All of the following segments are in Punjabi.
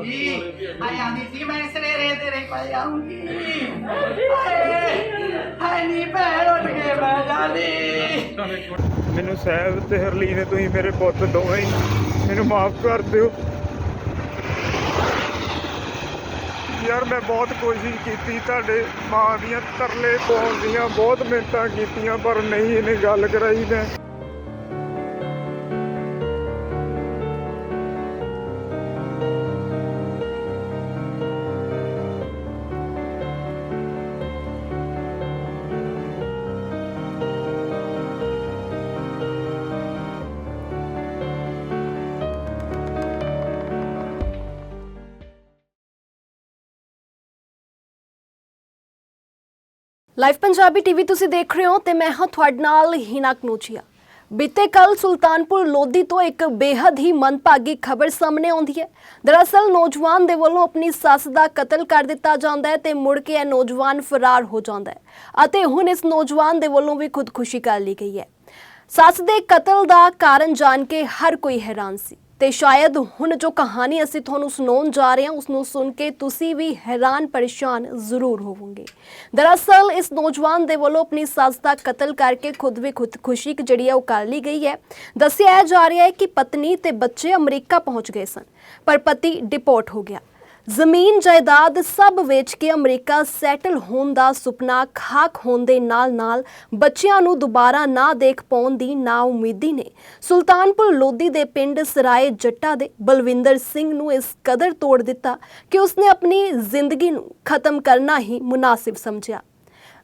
ਕਰਦੀ ਸੀ ਹਾਏ ਆਂਦੀ ਸੀ ਮੈਂ ਸਵੇਰੇ ਤੇਰੇ ਕੋਲ ਆਉਂਗੀ ਹਾਏ ਹਾਏ ਨੀ ਭੈਣ ਉੱਠ ਕੇ ਬਹਿ ਜਾਲੀ ਮੈਨੂੰ ਸਹਿਬ ਤੇ ਹਰਲੀਨ ਤੁਸੀਂ ਮੇਰੇ ਪੁੱਤ ਦੋਵੇਂ ਮੈਨੂੰ ਮਾਫ ਕਰ ਦਿਓ। ਯਾਰ ਮੈਂ ਬਹੁਤ ਕੋਸ਼ਿਸ਼ ਕੀਤੀ ਤੁਹਾਡੇ ਮਾਂ ਦੀਆਂ ਤਰਲੇ ਪਾਉਣ ਦੀਆਂ ਬਹੁਤ ਮਿਹਨਤਾਂ ਕੀਤੀਆਂ ਪਰ ਨਹੀਂ ਇਹਨੇ ਗੱਲ ਕਰਾਈ ਮੈਂ। ਲਾਈਵ ਪੰਜਾਬੀ ਟੀਵੀ ਤੁਸੀਂ ਦੇਖ ਰਹੇ ਹੋ ਤੇ ਮੈਂ ਹਾਂ ਤੁਹਾਡੇ ਨਾਲ ਹਿਨਾ ਕਨੂਚੀਆ। ਬੀਤੇ ਕੱਲ ਸੁਲਤਾਨਪੁਰ ਲੋਧੀ ਤੋਂ ਇੱਕ ਬੇहद ਹੀ ਮੰਦਭਾਗੀ ਖਬਰ ਸਾਹਮਣੇ ਆਉਂਦੀ ਹੈ। ਦਰਅਸਲ ਨੌਜਵਾਨ ਦੇ ਵੱਲੋਂ ਆਪਣੀ ਸੱਸ ਦਾ ਕਤਲ ਕਰ ਦਿੱਤਾ ਜਾਂਦਾ ਹੈ ਤੇ ਮੁੜ ਕੇ ਇਹ ਨੌਜਵਾਨ ਫਰਾਰ ਹੋ ਜਾਂਦਾ ਹੈ ਅਤੇ ਹੁਣ ਇਸ ਨੌਜਵਾਨ ਦੇ ਵੱਲੋਂ ਵੀ ਖੁਦਕੁਸ਼ੀ ਕਰ ਲਈ ਗਈ ਹੈ। ਸੱਸ ਦੇ ਕਤਲ ਦਾ ਕਾਰਨ ਜਾਣ ਕੇ ਹਰ ਕੋਈ ਹੈਰਾਨ ਸੀ। ਤੇ ਸ਼ਾਇਦ ਹੁਣ ਜੋ ਕਹਾਣੀ ਅਸੀਂ ਤੁਹਾਨੂੰ ਸੁਣਾਉਣ ਜਾ ਰਹੇ ਹਾਂ ਉਸ ਨੂੰ ਸੁਣ ਕੇ ਤੁਸੀਂ ਵੀ ਹੈਰਾਨ ਪਰੇਸ਼ਾਨ ਜ਼ਰੂਰ ਹੋਵੋਗੇ। ਦਰਅਸਲ, ਇਸ ਨੌਜਵਾਨ ਦੇ ਵੱਲੋਂ ਆਪਣੀ ਸੱਸ ਦਾ ਕਤਲ ਕਰਕੇ ਖੁਦ ਵੀ ਖੁਦਕੁਸ਼ੀ ਜਿਹੜੀ ਹੈ ਉਹ ਕਰ ਲਈ ਗਈ ਹੈ। ਦੱਸਿਆ ਇਹ ਜਾ ਰਿਹਾ ਹੈ ਕਿ ਪਤਨੀ ਤੇ ਬੱਚੇ ਅਮਰੀਕਾ ਪਹੁੰਚ ਗਏ ਸਨ, ਪਰ ਪਤੀ ਡਿਪੋਰਟ ਹੋ ਗਿਆ। ਜ਼ਮੀਨ ਜਾਇਦਾਦ ਸਭ ਵੇਚ ਕੇ ਅਮਰੀਕਾ ਸੈਟਲ ਹੋਣ ਦਾ ਸੁਪਨਾ ਖਾਕ ਹੋਣ ਦੇ ਨਾਲ-ਨਾਲ ਬੱਚਿਆਂ ਨੂੰ ਦੁਬਾਰਾ ਨਾ ਦੇਖ ਪਾਉਣ ਦੀ ਨਾ ਉਮੀਦੀ ਨੇ। ਸੁਲਤਾਨਪੁਰ ਲੋਧੀ ਦੇ ਪਿੰਡ ਸਰਾਏ ਜੱਟਾ ਦੇ ਬਲਵਿੰਦਰ ਸਿੰਘ ਨੂੰ ਇਸ ਕਦਰ ਤੋੜ ਦਿੱਤਾ ਕਿ ਉਸਨੇ ਆਪਣੀ ਜ਼ਿੰਦਗੀ ਨੂੰ ਖਤਮ ਕਰਨਾ ਹੀ ਮੁਨਾਸਿਬ ਸਮਝਿਆ।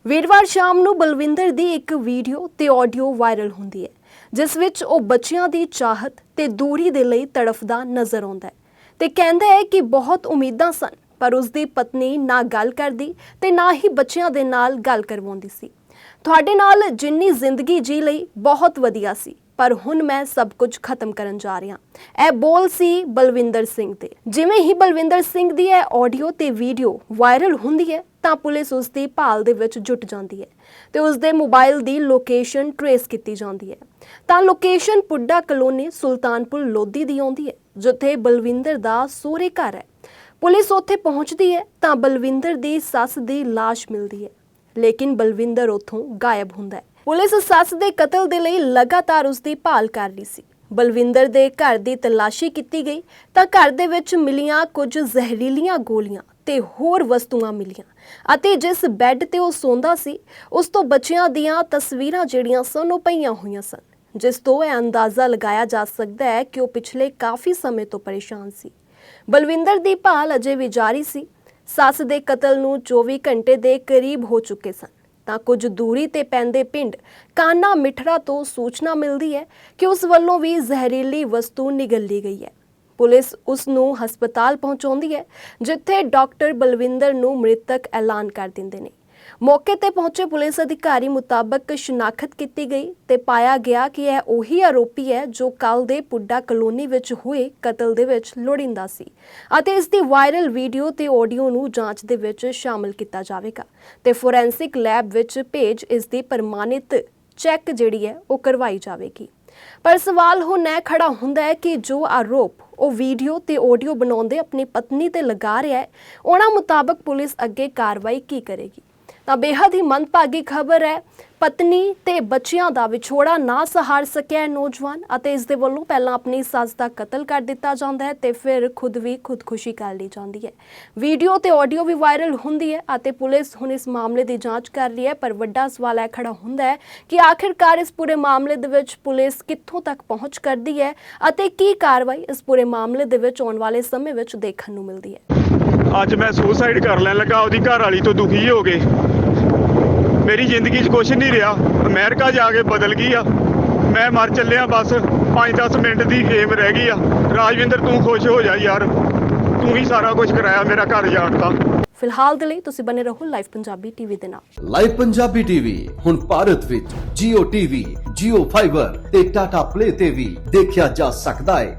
ਵੀਰਵਾਰ ਸ਼ਾਮ ਨੂੰ ਬਲਵਿੰਦਰ ਦੀ ਇੱਕ ਵੀਡੀਓ ਤੇ ਆਡੀਓ ਵਾਇਰਲ ਹੁੰਦੀ ਹੈ, ਜਿਸ ਵਿੱਚ ਉਹ ਬੱਚਿਆਂ ਦੀ ਚਾਹਤ ਤੇ ਦੂਰੀ ਦੇ ਲਈ ਤੜਫਦਾ ਨਜ਼ਰ ਆਉਂਦਾ ਹੈ। ਤੇ ਕਹਿੰਦਾ ਹੈ ਕਿ ਬਹੁਤ ਉਮੀਦਾਂ ਸਨ, ਪਰ ਉਸ ਦੀ ਪਤਨੀ ਨਾ ਗੱਲ ਕਰਦੀ ਤੇ ਨਾ ਹੀ ਬੱਚਿਆਂ ਦੇ ਨਾਲ ਗੱਲ ਕਰਵਾਉਂਦੀ ਸੀ। ਤੁਹਾਡੇ ਨਾਲ ਜਿੰਨੀ ਜ਼ਿੰਦਗੀ ਜੀ ਲਈ ਬਹੁਤ ਵਧੀਆ ਸੀ। ਪਰ ਹੁਣ ਮੈਂ ਸਭ ਕੁਝ ਖਤਮ ਕਰਨ ਜਾ ਰਿਹਾ। ਇਹ ਬੋਲ ਸੀ ਬਲਵਿੰਦਰ ਸਿੰਘ ਤੇ। ਜਿਵੇਂ ਹੀ ਬਲਵਿੰਦਰ ਸਿੰਘ ਦੀ ਇਹ ਆਡੀਓ ਤੇ ਵੀਡੀਓ ਵਾਇਰਲ ਹੁੰਦੀ ਹੈ, ਤਾਂ ਪੁਲਿਸ ਉਸ ਦੀ ਭਾਲ ਦੇ ਵਿੱਚ ਜੁਟ ਜਾਂਦੀ ਹੈ ਤੇ ਉਸ ਦੇ ਮੋਬਾਈਲ ਦੀ ਲੋਕੇਸ਼ਨ ਟਰੇਸ ਕੀਤੀ ਜਾਂਦੀ ਹੈ। ਤਾਂ ਲੋਕੇਸ਼ਨ ਪੁੱਡਾ ਕਲੋਨੀ ਸੁਲਤਾਨਪੁਰ ਲੋਧੀ ਦੀ ਆਉਂਦੀ ਹੈ, ਜਿੱਥੇ ਬਲਵਿੰਦਰ ਦਾ ਸੋਹਰੇ ਘਰ ਹੈ। ਪੁਲਿਸ ਉੱਥੇ ਪਹੁੰਚਦੀ ਹੈ, ਤਾਂ ਬਲਵਿੰਦਰ ਦੀ ਸੱਸ ਦੀ ਲਾਸ਼ ਮਿਲਦੀ ਹੈ। ਲੇਕਿਨ ਬਲਵਿੰਦਰ ਉੱਥੋਂ ਗਾਇਬ ਹੁੰਦਾ ਹੈ। ਪੁਲਿਸ ਸੱਸ ਦੇ ਕਤਲ ਦੇ ਲਈ ਲਗਾਤਾਰ ਉਸ ਦੀ ਭਾਲ ਕਰ ਰਹੀ ਸੀ। ਬਲਵਿੰਦਰ ਦੇ ਘਰ ਦੀ ਤਲਾਸ਼ੀ ਕੀਤੀ ਗਈ ਤਾਂ ਘਰ ਦੇ ਵਿੱਚ ਮਿਲੀਆਂ ਕੁਝ ਜ਼ਹਿਰੀਲੀਆਂ ਗੋਲੀਆਂ ਤੇ ਹੋਰ ਵਸਤੂਆਂ ਮਿਲੀਆਂ ਅਤੇ ਜਿਸ ਬੈੱਡ ਤੇ ਉਹ ਸੌਂਦਾ ਸੀ, ਉਸ ਤੋਂ ਬੱਚਿਆਂ ਦੀਆਂ ਤਸਵੀਰਾਂ ਜਿਹੜੀਆਂ ਸਨ, ਉਹ ਪਈਆਂ ਹੋਈਆਂ ਸਨ, ਜਿਸ ਤੋਂ ਇਹ ਅੰਦਾਜ਼ਾ ਲਗਾਇਆ ਜਾ ਸਕਦਾ ਹੈ ਕਿ ਉਹ ਪਿਛਲੇ ਕਾਫੀ ਸਮੇਂ ਤੋਂ ਪਰੇਸ਼ਾਨ ਸੀ। ਬਲਵਿੰਦਰ ਦੀ ਭਾਲ ਅਜੇ ਵੀ ਜਾਰੀ ਸੀ। ਸੱਸ ਦੇ ਕਤਲ ਨੂੰ 24 ਘੰਟੇ ਦੇ ਕਰੀਬ ਹੋ ਚੁੱਕੇ ਸਨ। ਤਾਂ ਕੁਝ ਦੂਰੀ ਤੇ ਪੈਂਦੇ ਪਿੰਡ ਕਾਨਾ ਮਿਠੜਾ ਤੋਂ ਸੂਚਨਾ ਮਿਲਦੀ ਹੈ ਕਿ ਉਸ ਵੱਲੋਂ ਵੀ ਜ਼ਹਿਰੀਲੀ ਵਸਤੂ ਨਿਗਲ ਗਈ ਹੈ। ਪੁਲਿਸ ਉਸ ਨੂੰ ਹਸਪਤਾਲ ਪਹੁੰਚਾਉਂਦੀ ਹੈ, ਜਿੱਥੇ ਡਾਕਟਰ ਬਲਵਿੰਦਰ ਨੂੰ ਮ੍ਰਿਤਕ ਐਲਾਨ ਕਰ ਦਿੰਦੇ ਨੇ। ਮੌਕੇ ਤੇ ਪਹੁੰਚੇ ਪੁਲਿਸ ਅਧਿਕਾਰੀ ਮੁਤਾਬਕ ਸ਼ਨਾਖਤ ਕੀਤੀ ਗਈ ਤੇ ਪਾਇਆ ਗਿਆ ਕਿ ਇਹ ਉਹੀ ਆਰੋਪੀ ਹੈ ਜੋ ਕੱਲ ਦੇ ਪੁੱਡਾ ਕਲੋਨੀ ਵਿੱਚ ਹੋਏ ਕਤਲ ਦੇ ਵਿੱਚ ਲੋੜਿੰਦਾ ਸੀ ਅਤੇ ਇਸ ਦੀ ਵਾਇਰਲ ਵੀਡੀਓ ਤੇ ਆਡੀਓ ਨੂੰ ਜਾਂਚ ਦੇ ਵਿੱਚ ਸ਼ਾਮਲ ਕੀਤਾ ਜਾਵੇਗਾ ਤੇ ਫੋਰੈਂਸਿਕ ਲੈਬ ਵਿੱਚ ਭੇਜ ਇਸ ਦੀ ਪ੍ਰਮਾਣਿਤ ਚੈੱਕ ਜਿਹੜੀ ਹੈ ਉਹ ਕਰਵਾਈ ਜਾਵੇਗੀ। ਪਰ ਸਵਾਲ ਹੁਣ ਇਹ ਖੜਾ ਹੁੰਦਾ ਹੈ ਕਿ ਜੋ ਆਰੋਪ ਉਹ ਵੀਡੀਓ ਤੇ ਆਡੀਓ ਬਣਾਉਂਦੇ ਆਪਣੀ ਪਤਨੀ ਤੇ ਲਗਾ ਰਿਹਾ ਹੈ, ਉਹਨਾਂ ਮੁਤਾਬਕ ਪੁਲਿਸ ਅੱਗੇ ਕਾਰਵਾਈ ਕੀ ਕਰੇਗੀ? ਤਾਂ ਬੇਹੱਦ ਹੀ ਮੰਦਭਾਗੀ ਖਬਰ ਹੈ। ਪਤਨੀ ਤੇ ਬੱਚਿਆਂ ਦਾ ਵਿਛੋੜਾ ਨਾ ਸਹਾਰ ਸਕਿਆ ਨੌਜਵਾਨ ਅਤੇ ਇਸ ਦੇ ਵੱਲੋਂ ਪਹਿਲਾਂ ਆਪਣੀ ਸੱਸ ਦਾ ਕਤਲ ਕਰ ਦਿੱਤਾ ਜਾਂਦਾ ਹੈ ਤੇ ਫਿਰ ਖੁਦ ਵੀ ਖੁਦਕੁਸ਼ੀ ਕਰ ਲਈ ਜਾਂਦੀ ਹੈ। ਵੀਡੀਓ ਤੇ ਆਡੀਓ ਵੀ ਵਾਇਰਲ ਹੁੰਦੀ ਹੈ ਅਤੇ ਪੁਲਿਸ ਹੁਣ ਇਸ ਮਾਮਲੇ ਦੀ ਜਾਂਚ ਕਰ ਰਹੀ ਹੈ, ਪਰ ਵੱਡਾ ਸਵਾਲ ਇਹ ਖੜਾ ਹੁੰਦਾ ਹੈ ਕਿ ਆਖਿਰਕਾਰ ਇਸ ਪੂਰੇ ਮਾਮਲੇ ਦੇ ਵਿੱਚ ਪੁਲਿਸ ਕਿੱਥੋਂ ਤੱਕ ਪਹੁੰਚ ਕਰਦੀ ਹੈ ਅਤੇ ਕੀ ਕਾਰਵਾਈ ਇਸ ਪੂਰੇ ਮਾਮਲੇ ਦੇ ਵਿੱਚ ਆਉਣ ਵਾਲੇ ਸਮੇਂ ਵਿੱਚ ਦੇਖਣ ਨੂੰ ਮਿਲਦੀ ਹੈ। ਅੱਜ ਮੈਂ ਸੁਸਾਈਡ ਕਰ ਲੈਣ ਲੱਗਾ ਉਹਦੀ ਘਰ ਵਾਲੀ ਤੋਂ ਦੁਖੀ ਹੋ ਗਏ ਮੇਰੀ ਜ਼ਿੰਦਗੀ 'ਚ ਕੁਝ ਨਹੀਂ ਰਿਹਾ। ਅਮਰੀਕਾ ਜਾ ਕੇ ਬਦਲ ਗਈ ਆ। ਮੈਂ ਮਰ ਚੱਲਿਆ ਬਸ। 5-10 ਮਿੰਟ ਦੀ ਗੇਮ ਰਹਿ ਗਈ ਆ। ਰਾਜਵਿੰਦਰ ਤੂੰ ਖੁਸ਼ ਹੋ ਜਾ ਯਾਰ। ਤੂੰ ਹੀ ਸਾਰਾ ਕੁਝ ਕਰਾਇਆ ਮੇਰਾ ਘਰ ਜਾਣਦਾ ਫਿਲਹਾਲ ਦੇ ਲਈ ਤੁਸੀਂ ਬਨੇ ਰਹੋ ਲਾਈਵ ਪੰਜਾਬੀ ਟੀਵੀ ਦੇ ਨਾਲ। ਲਾਈਵ ਪੰਜਾਬੀ ਟੀਵੀ ਹੁਣ ਭਾਰਤ ਵਿੱਚ Jio TV, Jio Fiber ਤੇ Tata Play ਤੇ ਵੀ ਦੇਖਿਆ ਜਾ ਸਕਦਾ ਹੈ